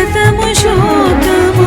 శతము శోకము